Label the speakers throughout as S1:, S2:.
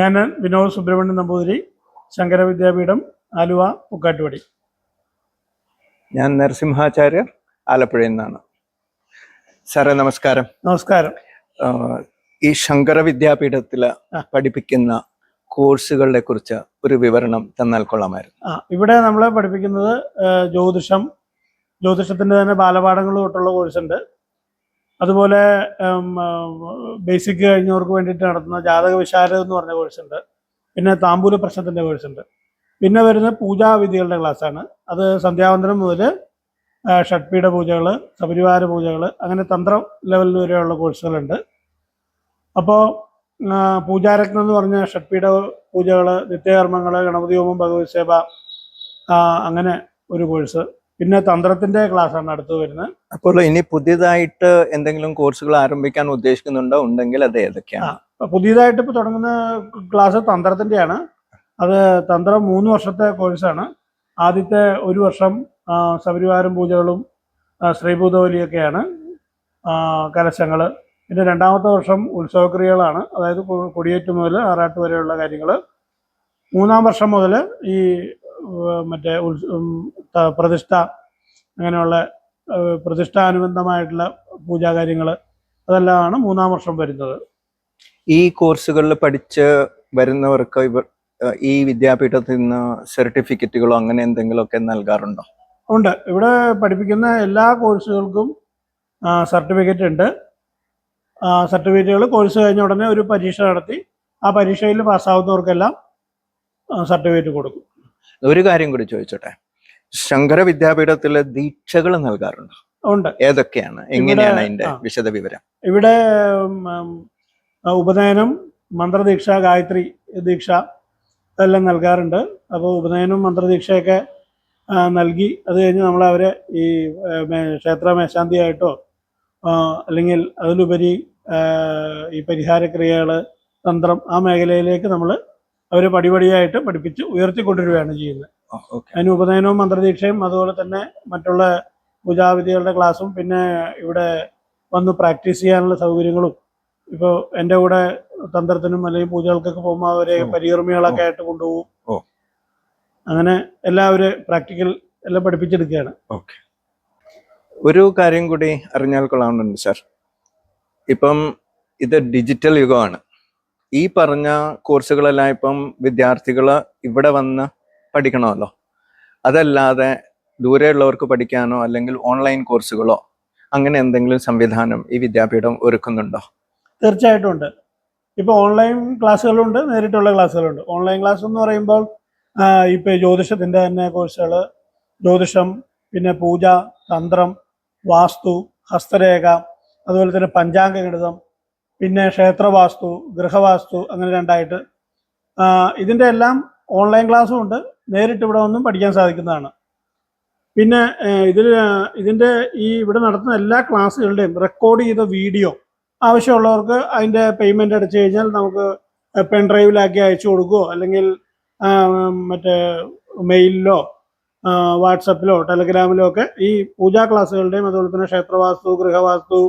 S1: ഞാൻ വിനോദ് സുബ്രഹ്മണ്യൻ നമ്പൂതിരി ശങ്കര വിദ്യാപീഠം ആലുവ പൂക്കാട്ടുപടി
S2: ഞാൻ നരസിംഹാചാര്യർ ആലപ്പുഴയിൽ നിന്നാണ്. സാറേ നമസ്കാരം.
S1: നമസ്കാരം.
S2: ഈ ശങ്കര വിദ്യാപീഠത്തിൽ പഠിപ്പിക്കുന്ന കോഴ്സുകളെ കുറിച്ച് ഒരു വിവരണം തന്നാൽ കൊള്ളാമായിരുന്നു.
S1: ആ ഇവിടെ നമ്മൾ പഠിപ്പിക്കുന്നത് ജ്യോതിഷം. ജ്യോതിഷത്തിന്റെ തന്നെ ബാലപാഠങ്ങൾ തൊട്ടുള്ള കോഴ്സുണ്ട്. അതുപോലെ ബേസിക് കഴിഞ്ഞവർക്ക് വേണ്ടിയിട്ട് നടത്തുന്ന ജാതക വിശാരദം എന്ന് പറഞ്ഞ കോഴ്സുണ്ട് പിന്നെ താമ്പൂല പ്രശ്നത്തിന്റെ കോഴ്സുണ്ട് പിന്നെ വരുന്ന പൂജാവിധികളുടെ ക്ലാസ്സാണ് അത് സന്ധ്യാവന്തരം മുതൽ ഷഡ്പീഠ പൂജകൾ സപരിവാര പൂജകൾ അങ്ങനെ തന്ത്ര ലെവലിൽ വരെയുള്ള കോഴ്സുകളുണ്ട് അപ്പോൾ പൂജാരത്നം എന്ന് പറഞ്ഞ ഷഡ്പീഠ പൂജകൾ നിത്യകർമ്മങ്ങൾ ഗണപതി ഹോമം ഭഗവത് സേവ അങ്ങനെ ഒരു കോഴ്സ് പിന്നെ തന്ത്രത്തിന്റെ ക്ലാസ് ആണ് അടുത്ത് വരുന്നത്.
S2: അപ്പോൾ ഇനി പുതിയതായിട്ട് എന്തെങ്കിലും കോഴ്സുകൾ ആരംഭിക്കാൻ ഉദ്ദേശിക്കുന്നുണ്ടോ? ഉണ്ടെങ്കിൽ അത് ഏതൊക്കെയാണ്?
S1: പുതിയതായിട്ട് ഇപ്പോൾ തുടങ്ങുന്ന ക്ലാസ് തന്ത്രത്തിന്റെയാണ്. അത് തന്ത്രം മൂന്ന് വർഷത്തെ കോഴ്സാണ് ആദ്യത്തെ ഒരു വർഷം ശബരിവാരം പൂജകളും ആ, ശ്രീഭൂതബലിയൊക്കെയാണ് കലശങ്ങൾ പിന്നെ രണ്ടാമത്തെ വർഷം ഉത്സവക്രിയകളാണ്. അതായത് കൊടിയേറ്റ് മുതൽ ആറാട്ട് വരെയുള്ള കാര്യങ്ങൾ മൂന്നാം വർഷം മുതൽ ഈ മറ്റേ പ്രതിഷ്ഠ അങ്ങനെയുള്ള പൂജാ പ്രതിഷ്ഠാനുബന്ധമായിട്ടുള്ള പൂജാകാര്യങ്ങൾ അതെല്ലാമാണ് മൂന്നാം വർഷം വരുന്നത്.
S2: ഈ കോഴ്സുകളിൽ പഠിച്ച് വരുന്നവർക്ക് ഇവർ ഈ വിദ്യാപീഠത്തിൽ നിന്ന് സർട്ടിഫിക്കറ്റുകളോ അങ്ങനെ എന്തെങ്കിലുമൊക്കെ നൽകാറുണ്ടോ?
S1: ഉണ്ട്. ഇവിടെ പഠിപ്പിക്കുന്ന എല്ലാ കോഴ്സുകൾക്കും സർട്ടിഫിക്കറ്റ് ഉണ്ട്. സർട്ടിഫിക്കറ്റുകൾ കോഴ്സ് കഴിഞ്ഞ ഉടനെ ഒരു പരീക്ഷ നടത്തി ആ പരീക്ഷയിൽ പാസ്സാവുന്നവർക്കെല്ലാം സർട്ടിഫിക്കറ്റ് കൊടുക്കും.
S2: ഒരു കാര്യം കൂടി ചോദിച്ചോട്ടെ? ശങ്കര വിദ്യാപീഠത്തിലെ ദീക്ഷകൾ നൽകാറുണ്ടോ?
S1: ഉണ്ട്.
S2: ഏതൊക്കെയാണ്? എങ്ങനെയാണ് അതിന്റെ വിശദ വിവരം
S1: ഇവിടെ ഉപനയനം മന്ത്രദീക്ഷ ഗായത്രി ദീക്ഷ എല്ലാം നൽകാറുണ്ട്. അപ്പോൾ ഉപനയനം മന്ത്രദീക്ഷയൊക്കെ നൽകി അത് കഴിഞ്ഞ് നമ്മളവരെ ഈ ഏ, ക്ഷേത്ര മേശാന്തിയായിട്ടോ അല്ലെങ്കിൽ അതിലുപരി ഈ പരിഹാരക്രിയകൾ തന്ത്രം ആ മേഖലയിലേക്ക് നമ്മൾ അവരെ പടിപടിയായിട്ട് പഠിപ്പിച്ച് ഉയർത്തിക്കൊണ്ടുവരികയാണ് ചെയ്യുന്നത്. അതിന് ഉപനയനവും മന്ത്രദീക്ഷയും അതുപോലെ തന്നെ മറ്റുള്ള പൂജാവിധികളുടെ ക്ലാസ്സും പിന്നെ ഇവിടെ വന്ന് പ്രാക്ടീസ് ചെയ്യാനുള്ള സൗകര്യങ്ങളും ഇപ്പോൾ എന്റെ കൂടെ തന്ത്രത്തിനും അല്ലെങ്കിൽ പൂജകൾക്കൊക്കെ പോകുമ്പോൾ അവരെ. പരികർമ്മികളൊക്കെ ആയിട്ട് കൊണ്ടുപോകും. അങ്ങനെ എല്ലാവരും പ്രാക്ടിക്കൽ എല്ലാം പഠിപ്പിച്ചെടുക്കുകയാണ്.
S2: ഓക്കെ. ഒരു കാര്യം കൂടി അറിഞ്ഞാൽ കൊള്ളാമെന്നുണ്ട് സാർ. ഇപ്പം ഇത് ഡിജിറ്റൽ യുഗമാണ്. ഈ പറഞ്ഞ കോഴ്സുകളെല്ലാം ഇപ്പം വിദ്യാർത്ഥികൾ ഇവിടെ വന്ന് പഠിക്കണമല്ലോ. അതല്ലാതെ ദൂരെയുള്ളവർക്ക് പഠിക്കാനോ അല്ലെങ്കിൽ ഓൺലൈൻ കോഴ്സുകളോ അങ്ങനെ എന്തെങ്കിലും സംവിധാനം ഈ വിദ്യാപീഠം ഒരുക്കുന്നുണ്ടോ?
S1: തീർച്ചയായിട്ടും ഉണ്ട്. ഇപ്പോൾ ഓൺലൈൻ ക്ലാസ്സുകളുണ്ട് നേരിട്ടുള്ള ക്ലാസ്സുകളുണ്ട് ഓൺലൈൻ ക്ലാസ് എന്ന് പറയുമ്പോൾ ഇപ്പോൾ ജ്യോതിഷത്തിന്റെ തന്നെ കോഴ്സുകൾ ജ്യോതിഷം പിന്നെ പൂജ തന്ത്രം വാസ്തു ഹസ്തരേഖ അതുപോലെ തന്നെ പഞ്ചാംഗ ഗണിതം പിന്നെ ക്ഷേത്രവാസ്തു ഗൃഹവാസ്തു അങ്ങനെ രണ്ടായിട്ട്. ഇതിന്റെ എല്ലാം ഓൺലൈൻ ക്ലാസ്സും ഉണ്ട്. നേരിട്ട് ഇവിടെ ഒന്നും പഠിക്കാൻ സാധിക്കുന്നതാണ്. പിന്നെ ഇതിൽ ഇതിന്റെ ഈ ഇവിടെ നടത്തുന്ന എല്ലാ ക്ലാസ്സുകളുടെയും റെക്കോർഡ് ചെയ്ത വീഡിയോ ആവശ്യമുള്ളവർക്ക് അതിന്റെ പേയ്മെന്റ് അടച്ചു കഴിഞ്ഞാൽ നമുക്ക് പെൻ ഡ്രൈവിലാക്കി അയച്ചു കൊടുക്കുകയോ അല്ലെങ്കിൽ മറ്റേ മെയിലിലോ വാട്സപ്പിലോ ടെലഗ്രാമിലോ ഒക്കെ ഈ പൂജാ ക്ലാസ്സുകളുടെയും അതുപോലെ തന്നെ ക്ഷേത്രവാസ്തു ഗൃഹവാസ്തു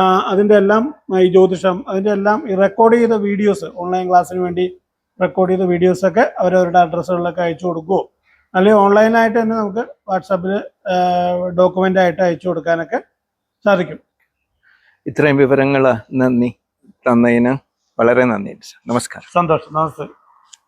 S1: അതിന്റെ എല്ലാം ഈ ജ്യോതിഷം അതിന്റെ എല്ലാം ഈ റെക്കോർഡ് ചെയ്ത വീഡിയോസ് ഓൺലൈൻ ക്ലാസ്സിന് വേണ്ടി റെക്കോർഡ് ചെയ്ത വീഡിയോസൊക്കെ അവരവരുടെ അഡ്രസ്സുകളിലൊക്കെ അയച്ചു കൊടുക്കുമോ അല്ലെങ്കിൽ ഓൺലൈനായിട്ട് തന്നെ നമുക്ക് വാട്സാപ്പിൽ ഡോക്യുമെന്റ് ആയിട്ട് അയച്ചു കൊടുക്കാനൊക്കെ സാധിക്കും.
S2: ഇത്രയും വിവരങ്ങൾ നന്ദി തന്നതിന് വളരെ നന്ദി. നമസ്കാരം.
S1: സന്തോഷം. നമസ്തേ.